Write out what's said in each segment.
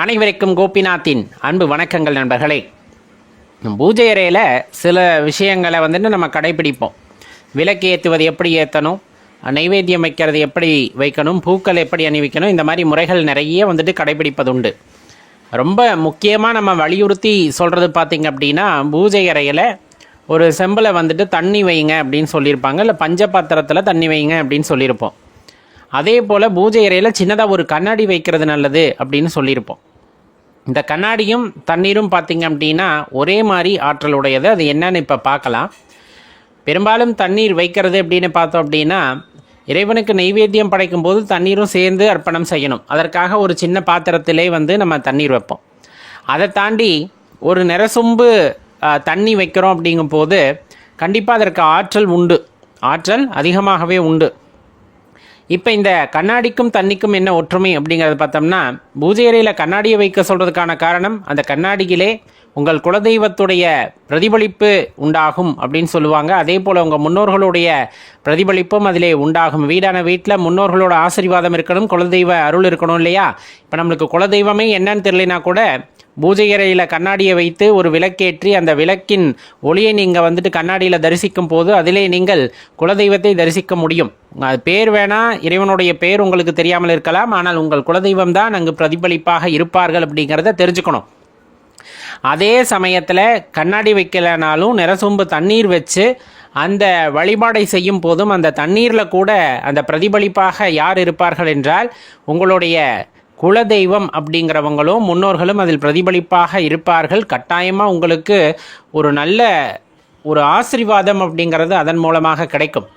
அனைவருக்கும் கோபிநாத்தின் அன்பு வணக்கங்கள் நண்பர்களே. பூஜை அறையில் சில விஷயங்களை வந்துட்டு நம்ம கடைபிடிப்போம். விளக்கு ஏற்றுவது எப்படி ஏற்றணும் நைவேத்தியம் வைக்கிறது எப்படி வைக்கணும்? பூக்கள் எப்படி அணிவிக்கணும்? இந்த மாதிரி முறைகள் நிறைய வந்துட்டு கடைபிடிப்பது உண்டு ரொம்ப முக்கியமாக நம்ம வலியுறுத்தி சொல்கிறது பார்த்திங்க அப்படின்னா பூஜை அறையில் ஒரு செம்பில் வந்துட்டு தண்ணி வைங்க அப்படின்னு சொல்லியிருப்பாங்க. இல்லை பஞ்ச பாத்திரத்தில் தண்ணி வைங்க அப்படின்னு சொல்லியிருப்போம். அதே போல் பூஜை அறையில் சின்னதாக ஒரு கண்ணாடி வைக்கிறது நல்லது அப்படின்னு சொல்லியிருப்போம். இந்த கண்ணாடியும் தண்ணீரும் பார்த்தீங்க அப்படின்னா ஒரே மாதிரி ஆற்றல் உடையது அது என்னன்னு இப்போ பார்க்கலாம். பெரும்பாலும் தண்ணீர் வைக்கிறது அப்படின்னு பார்த்தோம் அப்படின்னா இறைவனுக்கு நெய்வேத்தியம் படைக்கும் போது தண்ணீரும் சேர்ந்து அர்ப்பணம் செய்யணும். அதற்காக ஒரு சின்ன பாத்திரத்திலே வந்து நம்ம தண்ணீர் வைப்போம். அதை தாண்டி ஒரு நிறசொம்பு தண்ணி வைக்கிறோம் அப்படிங்கும்போது கண்டிப்பாக அதற்கு ஆற்றல் உண்டு. ஆற்றல் அதிகமாகவே உண்டு. இப்போ இந்த கண்ணாடிக்கும் தண்ணிக்கும் என்ன ஒற்றுமை அப்படிங்கிறத பார்த்தோம்னா பூஜை அறையில் கண்ணாடியை வைக்க சொல்கிறதுக்கான காரணம் அந்த கண்ணாடியிலே உங்கள் குலதெய்வத்துடைய பிரதிபலிப்பு உண்டாகும் அப்படின்னு சொல்லுவாங்க. அதே போல் உங்கள் முன்னோர்களுடைய பிரதிபலிப்பும் அதிலே உண்டாகும். வீடான வீட்டில் முன்னோர்களோட ஆசீர்வாதம் இருக்கணும் குலதெய்வ அருள் இருக்கணும் இல்லையா? இப்போ நம்மளுக்கு குலதெய்வமே என்னன்னு தெரியலனா கூட பூஜை அறையில் கண்ணாடியை வைத்து ஒரு விளக்கேற்றி அந்த விளக்கின் ஒளியை நீங்கள் வந்துட்டு கண்ணாடியில் தரிசிக்கும் போது அதிலே நீங்கள் குலதெய்வத்தை தரிசிக்க முடியும். அது பேர் வேணா இறைவனுடைய பேர் உங்களுக்கு தெரியாமல் இருக்கலாம் ஆனால் உங்கள் குலதெய்வம் தான் அங்கு பிரதிபலிப்பாக இருப்பார்கள் அப்படிங்கிறத தெரிஞ்சுக்கணும். அதே சமயத்தில் கண்ணாடி வைக்கலைனாலும் நிறசொம்பு தண்ணீர் வச்சு அந்த வழிபாடை செய்யும் போதும் அந்த தண்ணீரில் கூட அந்த பிரதிபலிப்பாக யார் இருப்பார்கள் என்றால் உங்களுடைய குலதெய்வம் அப்படிங்கிறவங்களும் முன்னோர்களும் அதில் பிரதிபலிப்பாக இருப்பார்கள். கட்டாயமாக உங்களுக்கு ஒரு நல்ல ஒரு ஆசீர்வாதம் அப்படிங்கிறது அதன் மூலமாக கிடைக்கும்.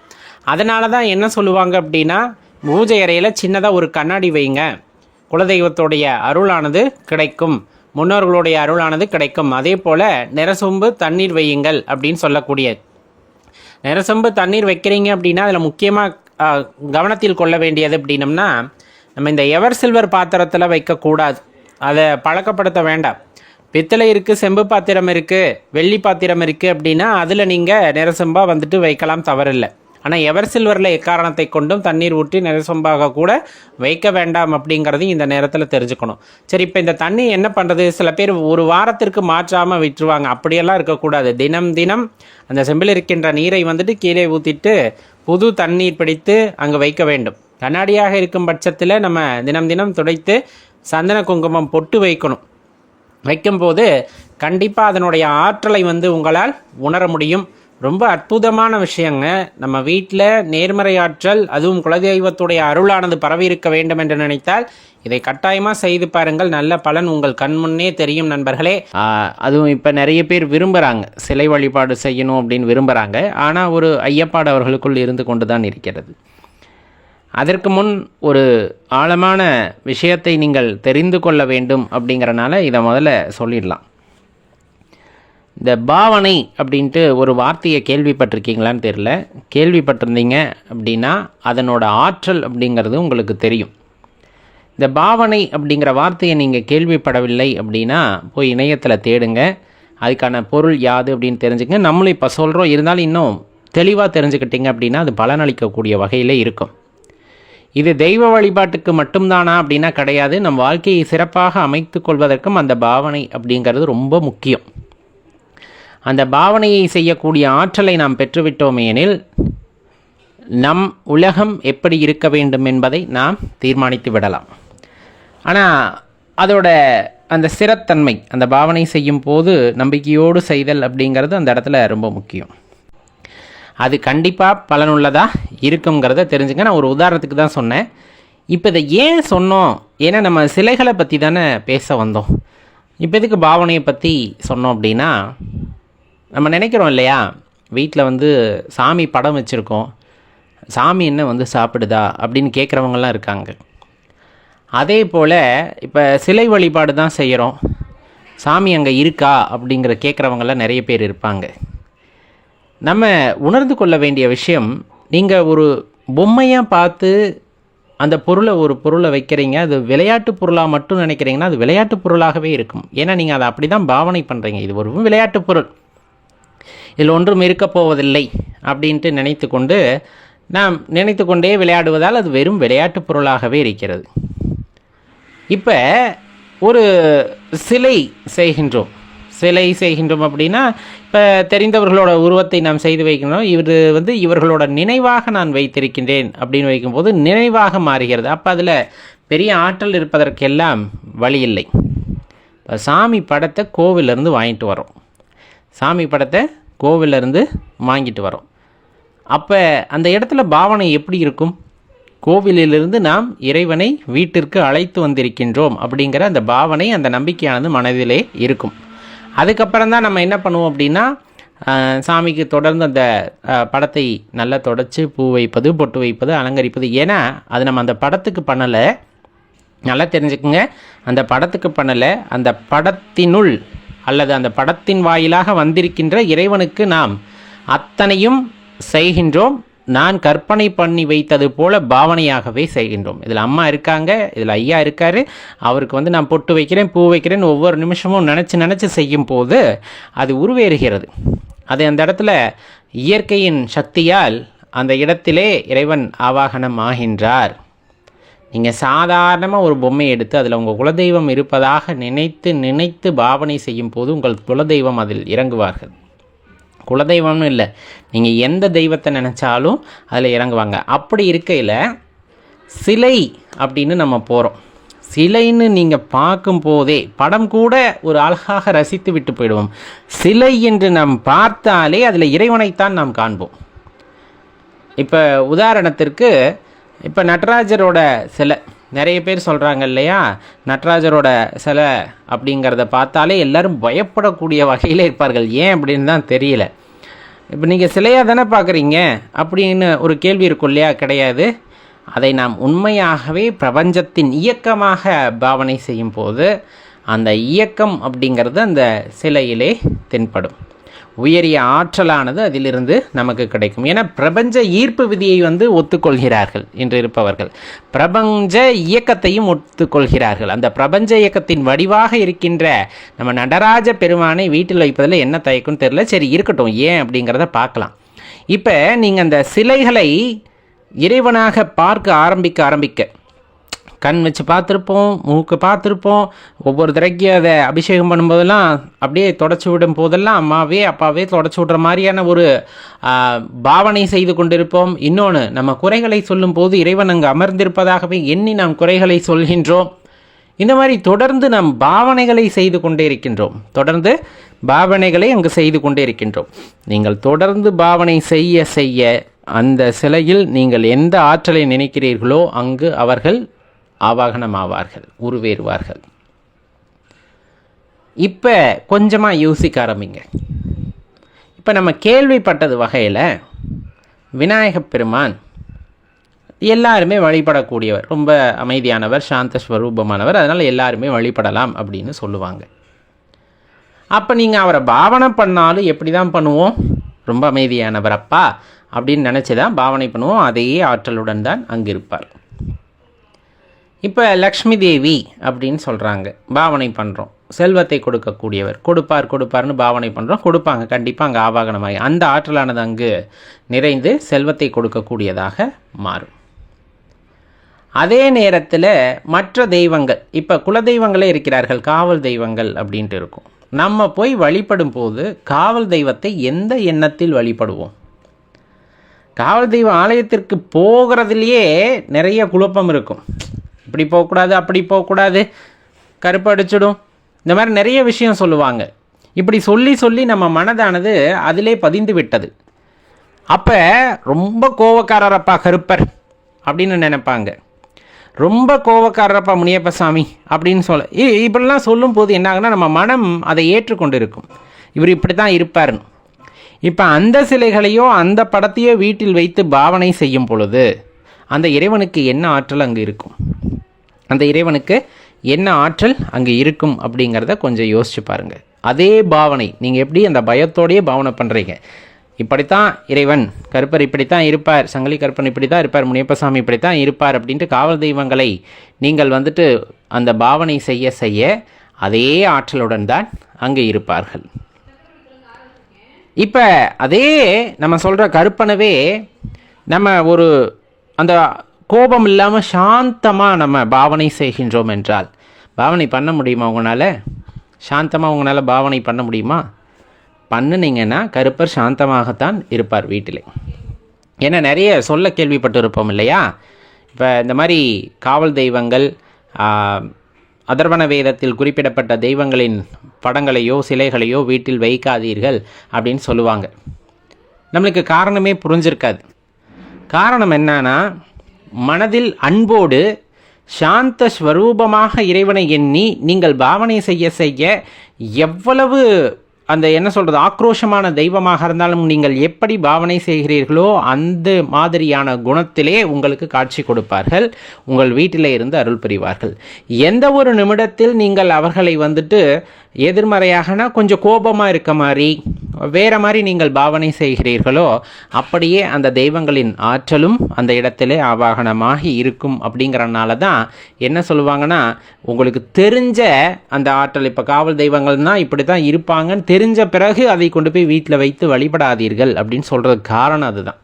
அதனால தான் என்ன சொல்லுவாங்க அப்படின்னா பூஜை அறையில் சின்னதாக ஒரு கண்ணாடி வைங்க. குலதெய்வத்துடைய அருளானது கிடைக்கும். முன்னோர்களுடைய அருளானது கிடைக்கும். அதே போல் நிறசொம்பு தண்ணீர் வையுங்கள் அப்படின்னு சொல்லக்கூடியது நிறசொம்பு தண்ணீர் வைக்கிறீங்க அப்படின்னா அதில் முக்கியமாக கவனத்தில் கொள்ள வேண்டியது அப்படின்னம்னா நம்ம இந்த எவர் சில்வர் பாத்திரத்தில் வைக்கக்கூடாது. அதை பழக்கப்படுத்த வேண்டாம். பித்தளை இருக்குது செம்பு பாத்திரம் இருக்குது வெள்ளி பாத்திரம் இருக்குது அப்படின்னா அதில் நீங்கள் நிறசொம்பா வந்துட்டு வைக்கலாம் தவறில்லை. ஆனால் எவர் சில்வரில் எக்காரணத்தை கொண்டும் தண்ணீர் ஊற்றி நிறசொம்பாக கூட வைக்க வேண்டாம் அப்படிங்கிறதையும் இந்த நேரத்தில் தெரிஞ்சுக்கணும். சரி இப்போ இந்த தண்ணி என்ன பண்ணுறது சில பேர் ஒரு வாரத்திற்கு மாற்றாமல் விட்டுருவாங்க. அப்படியெல்லாம் இருக்கக்கூடாது. தினம் தினம் அந்த செம்பில் இருக்கின்ற நீரை வந்துட்டு கீழே ஊற்றிட்டு புது தண்ணீர் பிடித்து அங்கே வைக்க வேண்டும். கண்ணாடியாக இருக்கும் பட்சத்தில் நம்ம தினம் தினம் துடைத்து சந்தன குங்குமம் பொட்டு வைக்கணும். வைக்கும்போது கண்டிப்பாக அதனுடைய ஆற்றலை வந்து உங்களால் உணர முடியும். ரொம்ப அற்புதமான விஷயங்க. நம்ம வீட்டில் நேர்மறை ஆற்றல் அதுவும் குலதெய்வத்துடைய அருளானது பரவி இருக்க வேண்டும் என்று நினைத்தால் இதை கட்டாயமாக செய்து பாருங்கள். நல்ல பலன் உங்கள் கண் முன்னே தெரியும் நண்பர்களே. அதுவும் இப்போ நிறைய பேர் விரும்புகிறாங்க சிலை வழிபாடு செய்யணும் அப்படின்னு விரும்புகிறாங்க ஆனால் ஒரு ஐயப்பாடு அவர்களுக்குள் இருந்து கொண்டு தான் இருக்கிறது. அதற்கு முன் ஒரு ஆழமான விஷயத்தை நீங்கள் தெரிந்து கொள்ள வேண்டும் அப்படிங்கிறனால இதை முதல்ல சொல்லிடலாம். இந்த பாவனை அப்படின்ட்டு ஒரு வார்த்தையை கேள்விப்பட்டிருக்கீங்களான்னு தெரில கேள்விப்பட்டிருந்தீங்க அப்படின்னா அதனோட ஆற்றல் அப்படிங்கிறது உங்களுக்கு தெரியும். இந்த பாவனை அப்படிங்கிற வார்த்தையை நீங்கள் கேள்விப்படவில்லை அப்படின்னா போய் இணையத்தில் தேடுங்க. அதுக்கான பொருள் யாது அப்படின்னு தெரிஞ்சுங்க நம்மளும் இப்போ சொல்கிறோம் இருந்தாலும் இன்னும் தெளிவாக தெரிஞ்சுக்கிட்டீங்க அப்படின்னா அது பலனளிக்கக்கூடிய வகையிலே இருக்கும். இது தெய்வ வழிபாட்டுக்கு மட்டும்தானா அப்படின்னா கிடையாது. நம் வாழ்க்கையை சிறப்பாக அமைத்து கொள்வதற்கும் அந்த பாவனை அப்படிங்கிறது ரொம்ப முக்கியம். அந்த பாவனையை செய்யக்கூடிய ஆற்றலை நாம் பெற்றுவிட்டோமே எனில் நம் உலகம் எப்படி இருக்க வேண்டும் என்பதை நாம் தீர்மானித்து விடலாம். ஆனால் அதோட அந்த சிறத்தன்மை அந்த பாவனை செய்யும் போது நம்பிக்கையோடு செய்தல் அப்படிங்கிறது அந்த இடத்துல ரொம்ப முக்கியம். அது கண்டிப்பாக பலனுள்ளதாக இருக்குங்கிறத தெரிஞ்சுங்க. நான் ஒரு உதாரணத்துக்கு தான் சொன்னேன். இப்போ இதை ஏன் சொன்னோம்? ஏன்னா நம்ம சிலைகளை பற்றி தானே பேச வந்தோம். இப்போ எதுக்கு பாவனையை பற்றி சொன்னோம் அப்படின்னா நம்ம நினைக்கிறோம் இல்லையா? வீட்டில் வந்து சாமி படம் வச்சுருக்கோம். சாமி என்ன வந்து சாப்பிடுதா? அப்படின்னு கேட்குறவங்கலாம் இருக்காங்க. அதே போல் இப்போ சிலை வழிபாடு தான் செய்கிறோம் சாமி அங்கே இருக்கா? அப்படிங்கிற கேட்குறவங்களாம் நிறைய பேர் இருப்பாங்க. நம்ம உணர்ந்து கொள்ள வேண்டிய விஷயம் நீங்கள் ஒரு பொம்மையாக பார்த்து அந்த பொருளை ஒரு பொருளை வைக்கிறீங்க அது விளையாட்டு பொருளாக மட்டும் நினைக்கிறீங்கன்னா அது விளையாட்டு பொருளாகவே இருக்கும். ஏன்னா நீங்கள் அதை அப்படி தான் பாவனை பண்ணுறீங்க இது ஒரு விளையாட்டு பொருள். இதில் ஒன்றும் இருக்கப் போவதில்லை அப்படின்ட்டு நினைத்து கொண்டு நாம் நினைத்து கொண்டே விளையாடுவதால் அது வெறும் விளையாட்டு பொருளாகவே இருக்கிறது. இப்போ ஒரு சிலை செய்கின்றோம். சிலை செய்கின்றோம் அப்படின்னா இப்போ தெரிந்தவர்களோட உருவத்தை நாம் செய்து வைக்கணும். இவர் வந்து இவர்களோட நினைவாக நான் வைத்திருக்கின்றேன் அப்படின்னு வைக்கும்போது நினைவாக மாறுகிறது. அப்போ அதில் பெரிய ஆற்றல் இருப்பதற்கெல்லாம் வழி இல்லை. இப்போ சாமி படத்தை கோவிலேருந்து வாங்கிட்டு வரோம். சாமி படத்தை கோவிலேருந்து வாங்கிட்டு வரோம். அப்போ அந்த இடத்துல பாவனை எப்படி இருக்கும்? கோவிலிலிருந்து நாம் இறைவனை வீட்டிற்கு அழைத்து வந்திருக்கின்றோம் அப்படிங்கிற அந்த பாவனை அந்த நம்பிக்கையானது மனதிலே இருக்கும். அதுக்கப்புறம் தான் நம்ம என்ன பண்ணுவோம் அப்படின்னா சாமிக்கு தொடர்ந்து அந்த படத்தை நல்லா தொடச்சி பூ வைப்பது பொட்டு வைப்பது அலங்கரிப்பது. ஏன்னா அது நம்ம அந்த படத்துக்கு பண்ணலை. நல்லா தெரிஞ்சுக்குங்க. அந்த படத்துக்கு பண்ணலை. அந்த படத்தினுள் அல்லது அந்த படத்தின் வாயிலாக வந்திருக்கின்ற இறைவனுக்கு நாம் அத்தனையும் செய்கின்றோம். நான் கற்பனை பண்ணி வைத்தது போல பாவனையாகவே செய்கின்றோம். இதில் அம்மா இருக்காங்க இதில் ஐயா இருக்கார். அவருக்கு வந்து நான் பொட்டு வைக்கிறேன் பூ வைக்கிறேன் ஒவ்வொரு நிமிஷமும் நினச்சி நினச்சி செய்யும் போது அது உருவேறுகிறது. அது அந்த இடத்துல இயற்கையின் சக்தியால் அந்த இடத்திலே இறைவன் ஆவாகனம் ஆகின்றார். நீங்கள் சாதாரணமாக ஒரு பொம்மை எடுத்து அதில் உங்கள் குலதெய்வம் இருப்பதாக நினைத்து நினைத்து பாவனை செய்யும் போது உங்கள் குலதெய்வம் அதில் இறங்குவார்கள். குலதெய்வம்னு இல்லை. நீங்கள் எந்த தெய்வத்தை நினச்சாலும் அதில் இறங்குவாங்க. அப்படி இருக்கையில் சிலை அப்படின்னு நம்ம போகிறோம் சிலைன்னு நீங்கள் பார்க்கும்போதே படம் கூட ஒரு அழகாக ரசித்து விட்டு போயிடுவோம். சிலை என்று நாம் பார்த்தாலே அதில் இறைவனைத்தான் நாம் காண்போம். இப்போ உதாரணத்திற்கு இப்போ நடராஜரோட சிலை. நிறைய பேர் சொல்கிறாங்க இல்லையா? நட்ராஜரோட சிலை அப்படிங்கிறத பார்த்தாலே எல்லாரும் பயப்படக்கூடிய வகையில் இருப்பார்கள். ஏன் அப்படின்னு தான் தெரியல. இப்போ நீங்கள் சிலையாக தானே பார்க்குறீங்க? அப்படின்னு ஒரு கேள்வி இருக்கும் இல்லையா? கிடையாது. அதை நாம் உண்மையாகவே பிரபஞ்சத்தின் இயக்கமாக பாவனை செய்யும் போது அந்த இயக்கம் அப்படிங்கிறது அந்த சிலையிலே தென்படும். உயரிய ஆற்றலானது அதிலிருந்து நமக்கு கிடைக்கும். ஏன்னா பிரபஞ்ச ஈர்ப்பு விதியை வந்து ஒத்துக்கொள்கிறார்கள் என்று இருப்பவர்கள். பிரபஞ்ச இயக்கத்தையும் ஒத்துக்கொள்கிறார்கள். அந்த பிரபஞ்ச இயக்கத்தின் வடிவாக இருக்கின்ற நம்ம நடராஜ பெருமானை வீட்டில் வைப்பதில் என்ன தயக்கும்னு தெரியல. சரி இருக்கட்டும். ஏன் அப்படிங்கிறத பார்க்கலாம். இப்போ நீங்கள் அந்த சிலைகளை இறைவனாக பார்க்க ஆரம்பிக்க ஆரம்பிக்க கண் வச்சு பார்த்துருப்போம் மூக்கு பார்த்துருப்போம். ஒவ்வொரு தடவைக்கு அதை அபிஷேகம் பண்ணும்போதெல்லாம் அப்படியே தொடச்சி விடும் போதெல்லாம் அம்மாவே அப்பாவே தொடச்சி விடுற மாதிரியான ஒரு பாவனை செய்து கொண்டிருப்போம். இன்னொன்று நம்ம குறைகளை சொல்லும் போது இறைவன் அங்கு அமர்ந்திருப்பதாகவே எண்ணி நாம் குறைகளை சொல்கின்றோம். இந்த மாதிரி தொடர்ந்து நாம் பாவனைகளை செய்து கொண்டே இருக்கின்றோம். தொடர்ந்து பாவனைகளை அங்கு செய்து கொண்டே இருக்கின்றோம். நீங்கள் தொடர்ந்து பாவனை செய்ய செய்ய அந்த சிலையில் நீங்கள் எந்த ஆற்றலை நினைக்கிறீர்களோ அங்கு அவர்கள் ஆவாகனமாவார்கள் உருவேறுவார்கள். இப்போ கொஞ்சமாக யோசிக்க ஆரம்பிங்க. இப்போ நம்ம கேள்விப்பட்டது வகையில் விநாயகப் பெருமான் எல்லாருமே வழிபடக்கூடியவர் ரொம்ப அமைதியானவர் சாந்த ஸ்வரூபமானவர் அதனால் எல்லாருமே வழிபடலாம் அப்படின்னு சொல்லுவாங்க. அப்போ நீங்கள் அவரை பாவனை பண்ணாலும் எப்படி தான் பண்ணுவோம்? ரொம்ப அமைதியானவர் அப்பா அப்படின்னு நினச்சி தான் பாவனை பண்ணுவோம். அதே ஆற்றலுடன் தான் அங்கே இருப்பார் இப்போ லக்ஷ்மி தேவி அப்படின்னு சொல்கிறாங்க பாவனை பண்ணுறோம் செல்வத்தை கொடுக்கக்கூடியவர். கொடுப்பார் கொடுப்பார்னு பாவனை பண்ணுறோம் கொடுப்பாங்க. கண்டிப்பாக அங்கே ஆவாகனமாகி அந்த ஆற்றலானது அங்கு நிறைந்து செல்வத்தை கொடுக்கக்கூடியதாக மாறும். அதே நேரத்தில் மற்ற தெய்வங்கள் இப்போ குலதெய்வங்களே இருக்கிறார்கள் காவல் தெய்வங்கள் அப்படின்ட்டு இருக்கும். நம்ம போய் வழிபடும் போது காவல் தெய்வத்தை எந்த எண்ணத்தில் வழிபடுவோம்? காவல் தெய்வம் ஆலயத்திற்கு போகிறதுலையே நிறைய குழப்பம் இருக்கும். இப்படி போகக்கூடாது அப்படி போகக்கூடாது. கருப்பு அடிச்சிடும். இந்த மாதிரி நிறைய விஷயம் சொல்லுவாங்க. இப்படி சொல்லி சொல்லி நம்ம மனதானது அதிலே பதிந்து விட்டது. அப்போ ரொம்ப கோவக்காரரப்பா கருப்பர் அப்படின்னு நினைப்பாங்க. ரொம்ப கோவக்காரரப்பா முனியப்ப சாமி அப்படின்னு சொல்ல இ- இப்படிலாம் சொல்லும்போது என்ன ஆகுனா நம்ம மனம் அதை ஏற்றுக்கொண்டு இருக்கும் இவர் இப்படி தான் இருப்பார்னு இப்போ அந்த சிலைகளையோ அந்த படத்தையோ வீட்டில் வைத்து பாவனை செய்யும் பொழுது அந்த இறைவனுக்கு என்ன ஆற்றல் அங்கே இருக்கும்? அந்த இறைவனுக்கு என்ன ஆற்றல் அங்கே இருக்கும் அப்படிங்கிறத கொஞ்சம் யோசிச்சு பாருங்க. அதே பாவனை நீங்கள் எப்படி அந்த பயத்தோடையே பாவனை பண்ணுறீங்க இப்படித்தான் இறைவன் கருப்பர் இப்படித்தான் இருப்பார் சங்கிலி கருப்பன் இப்படி தான் இருப்பார் முனியப்பசாமி இப்படித்தான் இருப்பார் அப்படின்ட்டு காவல் தெய்வங்களை நீங்கள் வந்துட்டு அந்த பாவனை செய்ய செய்ய அதே ஆற்றலுடன் தான் அங்கே இருப்பார்கள். இப்போ அதே நம்ம சொல்கிற கருப்பனவே நம்ம ஒரு அந்த கோபம் இல்லாமல் சாந்தமாக நம்ம பாவனை செய்கின்றோம் என்றால் பாவனை பண்ண முடியுமா உங்களால்? சாந்தமாக உங்களால் பாவனை பண்ண முடியுமா? பண்ணுனீங்கன்னா கருப்பர் சாந்தமாகத்தான் இருப்பார் வீட்டில். ஏன்னா நிறைய சொல்ல கேள்விப்பட்டு இருப்போம் இல்லையா? இப்போ இந்த மாதிரி காவல் தெய்வங்கள் அதர்வன வேதத்தில் குறிப்பிடப்பட்ட தெய்வங்களின் படங்களையோ சிலைகளையோ வீட்டில் வைக்காதீர்கள் அப்படின்னு சொல்லுவாங்க. நம்மளுக்கு காரணமே புரிஞ்சிருக்காது. காரணம் என்னன்னா மனதில் அன்போடு சாந்த ஸ்வரூபமாக இறைவனை எண்ணி நீங்கள் பாவனை செய்ய செய்ய எவ்வளவு அந்த என்ன சொல்கிறது ஆக்ரோஷமான தெய்வமாக இருந்தாலும் நீங்கள் எப்படி பாவனை செய்கிறீர்களோ அந்த மாதிரியான குணத்திலே உங்களுக்கு காட்சி கொடுப்பார்கள். உங்கள் வீட்டிலே இருந்து அருள் புரிவார்கள். எந்த ஒரு நிமிடத்தில் நீங்கள் அவர்களை வந்துட்டு எதிர்மறையாகனா கொஞ்சம் கோபமாக இருக்க மாதிரி வேறு மாதிரி நீங்கள் பாவனை செய்கிறீர்களோ அப்படியே அந்த தெய்வங்களின் ஆற்றலும் அந்த இடத்திலே ஆவாகனமாகி இருக்கும் அப்படிங்கிறனால தான் என்ன சொல்லுவாங்கன்னா உங்களுக்கு தெரிஞ்ச அந்த ஆற்றல் இப்போ காவல் தெய்வங்கள்னா இப்படி தான் இருப்பாங்கன்னு தெரிஞ்ச பிறகு அதை கொண்டு போய் வீட்டில் வைத்து வழிபடாதீர்கள் அப்படின்னு சொல்கிறதுக்கு காரணம் அதுதான்.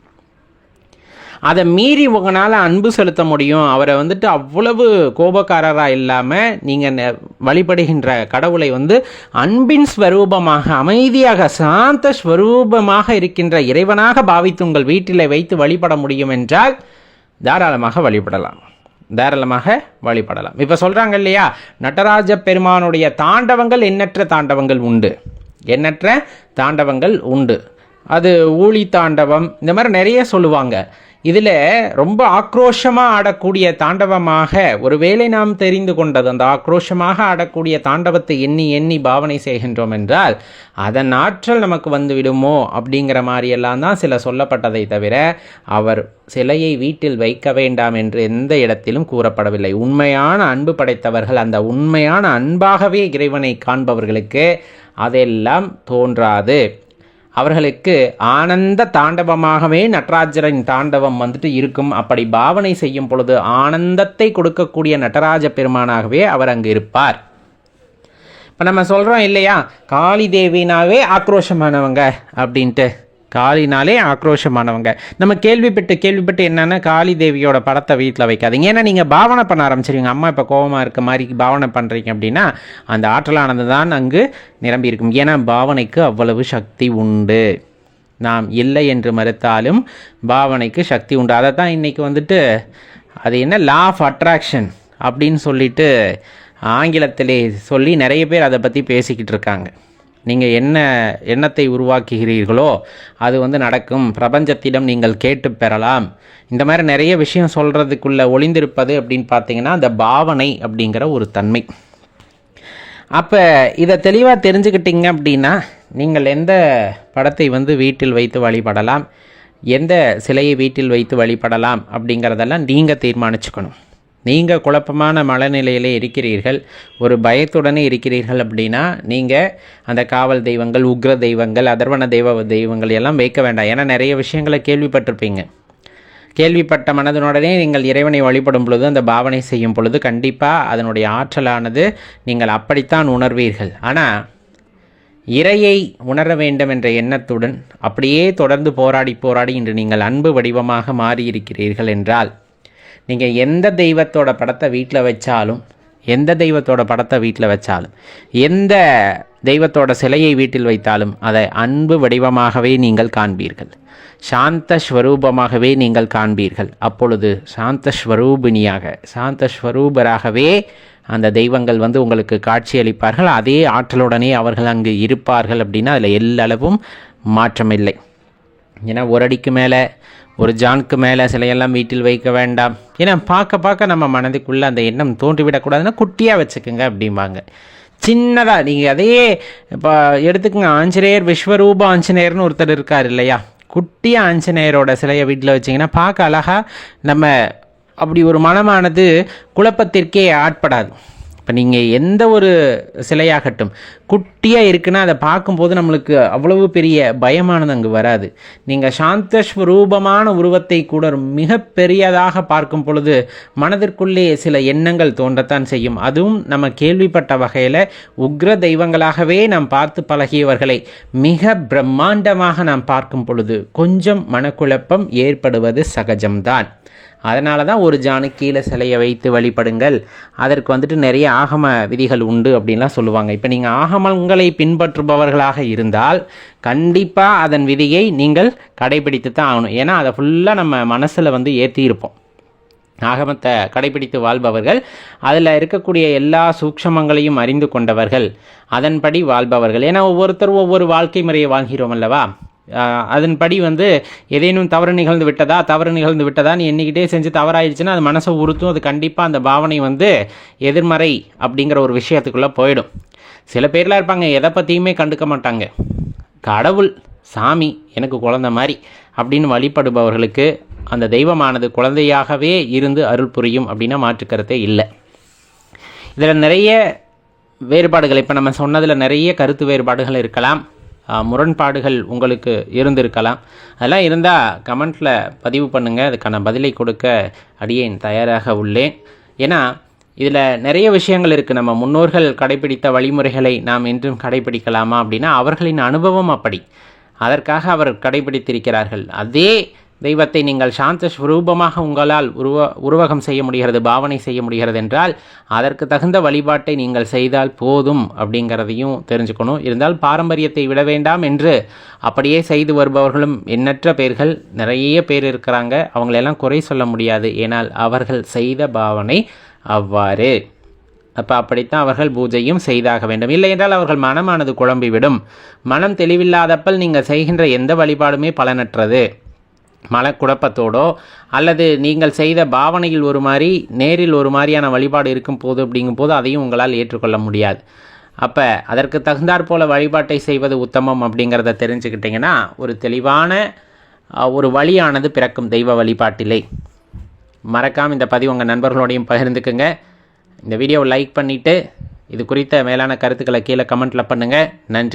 அதை மீறி உங்களால் அன்பு செலுத்த முடியும். அவரை வந்துட்டு அவ்வளவு கோபக்காரராக இல்லாமல் நீங்கள் வழிபடுகின்ற கடவுளை வந்து அன்பின் ஸ்வரூபமாக அமைதியாக சாந்த ஸ்வரூபமாக இருக்கின்ற இறைவனாக பாவித்து உங்கள் வீட்டில் வைத்து வழிபட முடியும் என்றால் தாராளமாக வழிபடலாம். தாராளமாக வழிபடலாம். இப்போ சொல்கிறாங்க இல்லையா? நடராஜ பெருமானுடைய தாண்டவங்கள் எண்ணற்ற தாண்டவங்கள் உண்டு. எண்ணற்ற தாண்டவங்கள் உண்டு. அது ஊழி தாண்டவம் இந்த மாதிரி நிறைய சொல்லுவாங்க. இதில் ரொம்ப ஆக்ரோஷமாக ஆடக்கூடிய தாண்டவமாக ஒருவேளை நாம் தெரிந்து கொண்டது அந்த ஆக்ரோஷமாக ஆடக்கூடிய தாண்டவத்தை எண்ணி எண்ணி பாவனை செய்கின்றோம் என்றால் அதன் ஆற்றல் நமக்கு வந்து விடுமோ அப்படிங்கிற மாதிரியெல்லாம் தான் சில சொல்லப்பட்டதை தவிர அவர் சிலையை வீட்டில் வைக்க வேண்டாம் என்று எந்த இடத்திலும் கூறப்படவில்லை. உண்மையான அன்பு படைத்தவர்கள் அந்த உண்மையான அன்பாகவே இறைவனை காண்பவர்களுக்கு அதெல்லாம் தோன்றாது. அவர்களுக்கு ஆனந்த தாண்டவமாகவே நடராஜரின் தாண்டவம் வந்துட்டு இருக்கும். அப்படி பாவனை செய்யும் பொழுது ஆனந்தத்தை கொடுக்கக்கூடிய நடராஜ பெருமானாகவே அவர் அங்கு இருப்பார். இப்போ நம்ம சொல்கிறோம் இல்லையா? காளி தேவினாவே ஆக்ரோஷமானவங்க அப்படின்ட்டு. காளினாலே ஆக்ரோஷமானவங்க. நம்ம கேள்விப்பட்டு கேள்விப்பட்டு என்னென்னா காளி தேவியோட படத்தை வீட்டில் வைக்காதீங்க. ஏன்னா நீங்கள் பாவனை பண்ண ஆரம்பிச்சிருவீங்க. அம்மா இப்போ கோபமாக இருக்க மாதிரி பாவனை பண்ணுறீங்க அப்படின்னா அந்த ஆற்றலானது தான் அங்கு நிரம்பி இருக்கும். ஏன்னா பாவனைக்கு அவ்வளவு சக்தி உண்டு. நாம் இல்லை என்று மறுத்தாலும் பாவனைக்கு சக்தி உண்டு. அதை தான் இன்றைக்கி வந்துட்டு அது என்ன? லா ஆஃப் அட்ராக்ஷன் அப்படின்னு சொல்லிட்டு ஆங்கிலத்திலே சொல்லி நிறைய பேர் அதை பற்றி பேசிக்கிட்டு இருக்காங்க. நீங்கள் என்ன எண்ணத்தை உருவாக்குகிறீர்களோ அது வந்து நடக்கும். பிரபஞ்சத்திடம் நீங்கள் கேட்டு பெறலாம். இந்த மாதிரி நிறைய விஷயம் சொல்கிறதுக்குள்ளே ஒளிந்திருப்பது அப்படின்னு பார்த்தீங்கன்னா அந்த பாவனை அப்படிங்கிற ஒரு தன்மை. அப்போ இதை தெளிவாக தெரிஞ்சுக்கிட்டீங்க அப்படின்னா நீங்கள் எந்த படத்தை வந்து வீட்டில் வைத்து வழிபடலாம்? எந்த சிலையை வீட்டில் வைத்து வழிபடலாம் அப்படிங்கிறதெல்லாம் நீங்கள் தீர்மானிச்சுக்கணும். நீங்கள் குழப்பமான மனநிலையிலே இருக்கிறீர்கள் ஒரு பயத்துடனே இருக்கிறீர்கள் அப்படின்னா நீங்கள் அந்த காவல் தெய்வங்கள் உக்ர தெய்வங்கள் அதர்வன தெய்வ தெய்வங்கள் எல்லாம் வைக்க வேண்டாம். ஏன்னா நிறைய விஷயங்களை கேள்விப்பட்டிருப்பீங்க. கேள்விப்பட்ட மனதனுடனே நீங்கள் இறைவனை வழிபடும் பொழுது அந்த பாவனை செய்யும் பொழுது கண்டிப்பாக அதனுடைய ஆற்றலானது நீங்கள் அப்படித்தான் உணர்வீர்கள். ஆனால் இறையை உணர வேண்டும் என்ற எண்ணத்துடன் அப்படியே தொடர்ந்து போராடி போராடி இன்று நீங்கள் அன்பு வடிவமாக மாறியிருக்கிறீர்கள் என்றால் நீங்கள் எந்த தெய்வத்தோட படத்தை வீட்டில் வச்சாலும் எந்த தெய்வத்தோட படத்தை வீட்டில் வச்சாலும் எந்த தெய்வத்தோட சிலையை வீட்டில் வைத்தாலும் அதை அன்பு வடிவமாகவே நீங்கள் காண்பீர்கள். சாந்த ஸ்வரூபமாகவே நீங்கள் காண்பீர்கள். அப்பொழுது சாந்த ஸ்வரூபிணியாக சாந்த ஸ்வரூபராகவே அந்த தெய்வங்கள் வந்து உங்களுக்கு காட்சியளிப்பார்கள். அதே ஆற்றலுடனே அவர்கள் அங்கு இருப்பார்கள் அப்படின்னா அதில் எல்லளவும் மாற்றமில்லை. ஏன்னா ஒரு அடிக்கு மேலே ஒரு ஜானுக்கு மேலே சிலையெல்லாம் வீட்டில் வைக்க வேண்டாம். ஏன்னா பார்க்க பார்க்க நம்ம மனதுக்குள்ளே அந்த எண்ணம் தோன்றிவிடக்கூடாதுன்னா குட்டியாக வச்சுக்கோங்க அப்படிம்பாங்க. சின்னதாக நீங்கள் அதையே இப்போ எடுத்துக்கங்க ஆஞ்சநேயர் விஸ்வரூப ஆஞ்சநேயர்னு ஒருத்தர் இருக்கார் இல்லையா? குட்டியாக ஆஞ்சநேயரோட சிலையை வீட்டில் வச்சிங்கன்னா பார்க்க அழகாக நம்ம அப்படி ஒரு மனமானது குழப்பத்திற்கே ஆட்படாது. இப்போ நீங்கள் எந்த ஒரு சிலையாகட்டும் குட்டியாக இருக்குன்னா அதை பார்க்கும்போது நம்மளுக்கு அவ்வளவு பெரிய பயமானது அங்கு வராது. நீங்கள் சாந்தஸ்வரூபமான உருவத்தை கூட மிக பெரியதாக பார்க்கும் பொழுது மனதிற்குள்ளே சில எண்ணங்கள் தோன்றத்தான் செய்யும். அதுவும் நம்ம கேள்விப்பட்ட வகையில் உக்ர தெய்வங்களாகவே நாம் பார்த்து பழகியவர்களை மிக பிரம்மாண்டமாக நாம் பார்க்கும் பொழுது கொஞ்சம் மனக்குழப்பம் ஏற்படுவது சகஜம்தான். அதனால தான் ஒரு ஜானு கீழே சிலையை வைத்து வழிபடுங்கள். அதற்கு வந்துட்டு நிறைய ஆகம விதிகள் உண்டு அப்படின்லாம் சொல்லுவாங்க. இப்போ நீங்கள் ஆகமங்களை பின்பற்றுபவர்களாக இருந்தால் கண்டிப்பாக அதன் விதியை நீங்கள் கடைபிடித்து தான் ஆகணும். ஏன்னா அதை ஃபுல்லாக நம்ம மனசில் வந்து ஏற்றியிருப்போம் ஆகமத்தை கடைபிடித்து வாழ்பவர்கள் அதில் இருக்கக்கூடிய எல்லா சூக்ஷமங்களையும் அறிந்து கொண்டவர்கள் அதன்படி வாழ்பவர்கள். ஏன்னா ஒவ்வொருத்தரும் ஒவ்வொரு வாழ்க்கை முறையை வாழ்கிறோம் அல்லவா? அதன்படி வந்து ஏதேனும் தவறு நிகழ்ந்து விட்டதா? தவறு நிகழ்ந்து விட்டதான்னு எண்ணிக்கிட்டே செஞ்சு தவறாயிடுச்சுன்னா அது மனசை உறுத்தும். அது கண்டிப்பாக அந்த பாவனை வந்து எதிர்மறை அப்படிங்கிற ஒரு விஷயத்துக்குள்ளே போயிடும். சில பேர்லாம் இருப்பாங்க எதை பற்றியுமே கண்டுக்க மாட்டாங்க. கடவுள் சாமி எனக்கு குழந்த மாதிரி அப்படின்னு வழிபடுபவர்களுக்கு அந்த தெய்வமானது குழந்தையாகவே இருந்து அருள் புரியும் அப்படின்னா மாற்றுக்கருத்தே இல்லை. இதில் நிறைய வேறுபாடுகள். இப்போ நம்ம சொன்னதில் நிறைய கருத்து வேறுபாடுகள் இருக்கலாம். முரண்பாடுகள் உங்களுக்கு இருந்திருக்கலாம். அதெல்லாம் இருந்தால் கமெண்ட்டில் பதிவு பண்ணுங்கள் அதுக்கான பதிலை கொடுக்க அடியேன் தயாராக உள்ளேன். ஏன்னா இதில் நிறைய விஷயங்கள் இருக்குது நம்ம முன்னோர்கள் கடைபிடித்த வழிமுறைகளை நாம் இன்றும் கடைபிடிக்கலாமா அப்படின்னா அவர்களின் அனுபவம் அப்படி. அதற்காக அவர் கடைபிடித்திருக்கிறார்கள். அதே தெய்வத்தை நீங்கள் சாந்த ஸ்வரூபமாக உங்களால் உருவ உருவகம் செய்ய முடிகிறது பாவனை செய்ய முடிகிறது என்றால் அதற்கு தகுந்த வழிபாட்டை நீங்கள் செய்தால் போதும் அப்படிங்கிறதையும் தெரிஞ்சுக்கணும். இருந்தால் பாரம்பரியத்தை விட வேண்டாம் என்று அப்படியே செய்து வருபவர்களும் எண்ணற்ற பேர்கள் நிறைய பேர் இருக்கிறாங்க. அவங்களெல்லாம் குறை சொல்ல முடியாது. ஏனால் அவர்கள் செய்த பாவனை அவ்வாறு. அப்போ அப்படித்தான் அவர்கள் பூஜையும் செய்தாக வேண்டும். இல்லை என்றால் அவர்கள் மனமானது குழம்பிவிடும். மனம் தெளிவில்லாதப்பல் நீங்கள் செய்கின்ற எந்த வழிபாடுமே பலனற்றது. மனக்குழப்பத்தோடோ அல்லது நீங்கள் செய்த பாவனையில் ஒரு மாதிரி நேரில் ஒரு மாதிரியான வழிபாடு இருக்கும் போது அப்படிங்கும் போது அதையும் உங்களால் ஏற்றுக்கொள்ள முடியாது. அப்போ அதற்கு தகுந்தாற் போல வழிபாட்டை செய்வது உத்தமம் அப்படிங்கிறத தெரிஞ்சுக்கிட்டிங்கன்னா ஒரு தெளிவான ஒரு வழியானது பிறக்கும் தெய்வ வழிபாட்டிலே. மறக்காமல் இந்த பதிவு உங்கள் நண்பர்களோடையும் பகிர்ந்துக்குங்க. இந்த வீடியோவை லைக் பண்ணிவிட்டு இது குறித்த மேலான கருத்துக்களை கீழே கமெண்ட்டில் பண்ணுங்கள் நன்றி.